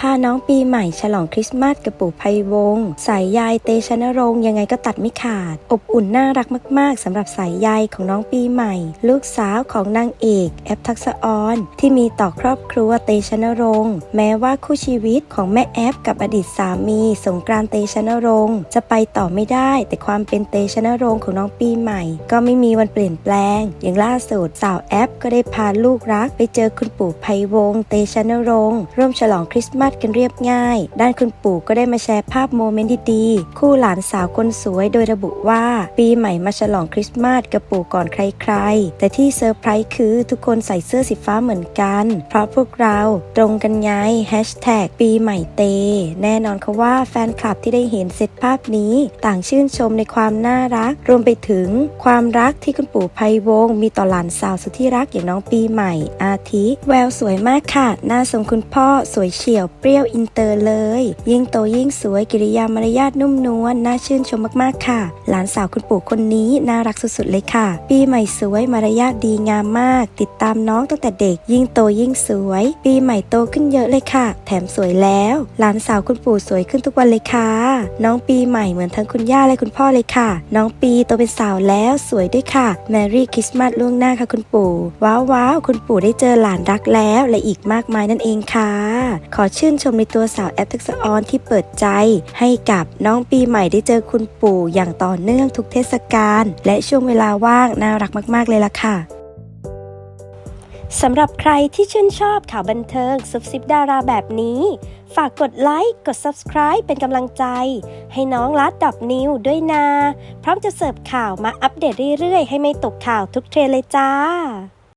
พาน้องปีใหม่ฉลองคริสต์มาสกับปู่ไพวงศ์สายใยเตชะนรงค์ยังไงก็ตัดไม่ขาด อบอุ่นน่ารักมากๆสำหรับสายใยของน้องปีใหม่ ลูกสาวของนางเอกแอปทักษออนที่มีต่อครอบครัวเตชะนรงค์แม้ว่าคู่ชีวิตของแม่แอปกับอดีตสามีสงกรานต์เตชะนรงค์จะไปต่อไม่ได้ แต่ความเป็นเตชะนรงค์ของน้องปีใหม่ ก็ไม่มีวันเปลี่ยนแปลง อย่างล่าสุดสาวแอปก็ได้พาลูกรักไปเจอคุณปู่ไพวงศ์เตชะนรงค์ร่วมฉลองคริสต์มาสกันเรียบง่าย ด้านคุณปู่ก็ได้มาแชร์ภาพโมเมนต์ดีๆ คู่หลานสาวคนสวยโดยระบุว่า ปีใหม่มาฉลองคริสต์มาสกับปู่ก่อนใครๆ แต่ที่เซอร์ไพรส์คือทุกคนใส่เสื้อสีฟ้าเหมือนกัน เพราะพวกเราตรงกันไงแฮชแท็กปีใหม่เต แน่นอนค่ะว่าแฟนคลับที่ได้เห็นเซตภาพนี้ ต่างชื่นชมในความน่ารัก รวมไปถึงความรักที่คุณปู่ไพวงมีต่อหลานสาวสุดที่รักอย่างน้องปีใหม่อาทิ แววสวยมากค่ะหน้าทรงคุณพ่อสวยเฉียวเปรี้ยวอินเตอร์เลย ยิ่งโตยิ่งสวยกิริยามารยาทนุ่มนวลน่าชื่นชมมากๆค่ะ หลานสาวคุณปู่คนนี้น่ารักสุดๆเลยค่ะ ปีใหม่สวยมารยาทดีงามมาก ติดตามน้องตั้งแต่เด็ก ยิ่งโตยิ่งสวย ปีใหม่โตขึ้นเยอะเลยค่ะ แถมสวยแล้ว หลานสาวคุณปู่สวยขึ้นทุกวันเลยค่ะ น้องปีใหม่เหมือนทั้งคุณย่าและคุณพ่อเลยค่ะ น้องปีโตเป็นสาวแล้วสวยด้วยค่ะแมรี่คริสต์มาสล่วงหน้าค่ะคุณปู่ว้าวว้าวคุณปู่ได้เจอหลานรักแล้วและอีกมากมายนั่นเองค่ะ ขอชื่นชมในตัวสาวแอปทักษออนที่เปิดใจ ให้กับน้องปีใหม่ได้เจอคุณปู่อย่างต่อเนื่องทุกเทศกาลและช่วงเวลาว่างน่ารักมาก ๆ เลยล่ะค่ะสำหรับใครที่ชื่นชอบข่าวบันเทิงซุบซิบดาราแบบนี้ ฝากกดไลค์ กด Subscribe เป็นกำลังใจ ให้น้องลัดดับนิวด้วยนะพร้อมจะเสิร์ฟข่าวมาอัปเดตเรื่อยๆ ให้ไม่ตกข่าวทุกเทรนเลยจ้า